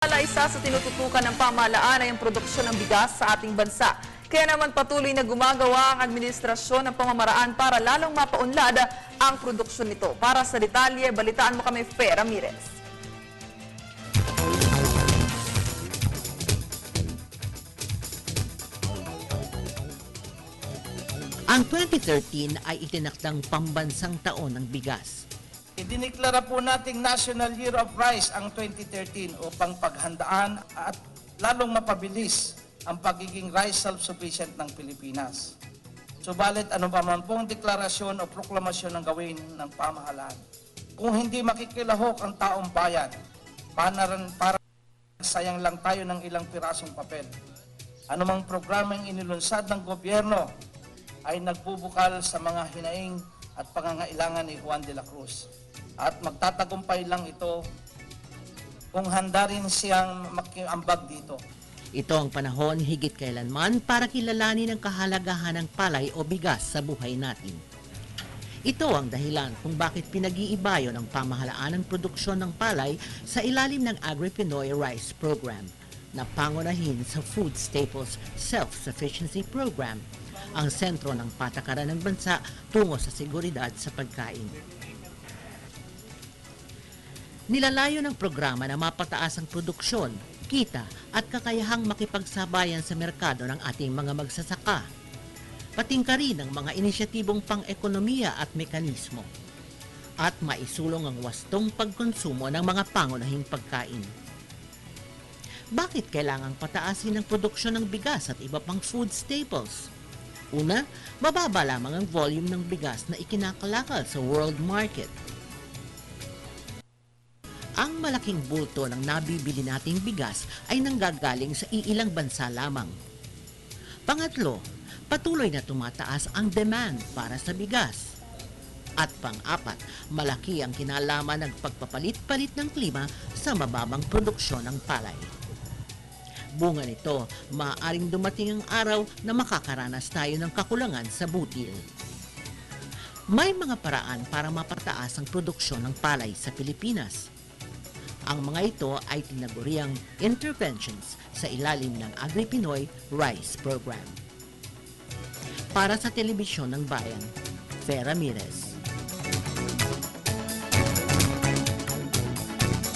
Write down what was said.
Ala isa sa tinututukan ng pamahalaan ay ang produksyon ng bigas sa ating bansa. Kaya naman patuloy na gumagawa ang administrasyon ng pamamaraan para lalong mapaunlad ang produksyon nito. Para sa detalye, balitaan mo kami, Fe Ramirez. Ang 2013 ay itinakdang pambansang taon ng bigas. Idiniklara po nating National Year of Rice ang 2013 upang paghandaan at lalong mapabilis ang pagiging rice self-sufficient ng Pilipinas. Subalit ano pa man pong deklarasyon o proklamasyon ng gawin ng pamahalaan. Kung hindi makikilahok ang taong bayan, panaran para sayang lang tayo ng ilang pirasong papel. Anumang programang inilunsad ng gobyerno ay nagbubukal sa mga hinaing at pangangailangan ni Juan de la Cruz. At magtatagumpay lang ito kung handa rin siyang makiambag dito. Ito ang panahon higit kailanman para kilalanin ang kahalagahan ng palay o bigas sa buhay natin. Ito ang dahilan kung bakit pinag-iibayo ng pamahalaan ang produksyon ng palay sa ilalim ng Agri-Pinoy Rice Program na pangunahin sa Food Staples Self-Sufficiency Program, ang sentro ng patakaran ng bansa tungo sa seguridad sa pagkain. Nilalayo ng programa na mapataas ang produksyon, kita at kakayahang makipagsabayan sa merkado ng ating mga magsasaka. Patingka rin ang mga inisyatibong pang-ekonomiya at mekanismo at maisulong ang wastong pagkonsumo ng mga pangunahing pagkain. Bakit kailangang pataasin ang produksyon ng bigas at iba pang food staples? Una, mababa lamang ang volume ng bigas na ikinakalakal sa world market. Ang malaking bulto ng nabibili nating bigas ay nanggagaling sa iilang bansa lamang. Pangatlo, patuloy na tumataas ang demand para sa bigas. At pang-apat, malaki ang kinalaman ng pagpapalit-palit ng klima sa mababang produksyon ng palay. Bunga nito, maaaring dumating ang araw na makakaranas tayo ng kakulangan sa butil. May mga paraan para mapataas ang produksyon ng palay sa Pilipinas. Ang mga ito ay tinaguriang interventions sa ilalim ng Agri-Pinoy Rice Program. Para sa Telebisyon ng Bayan, Vera Ramirez.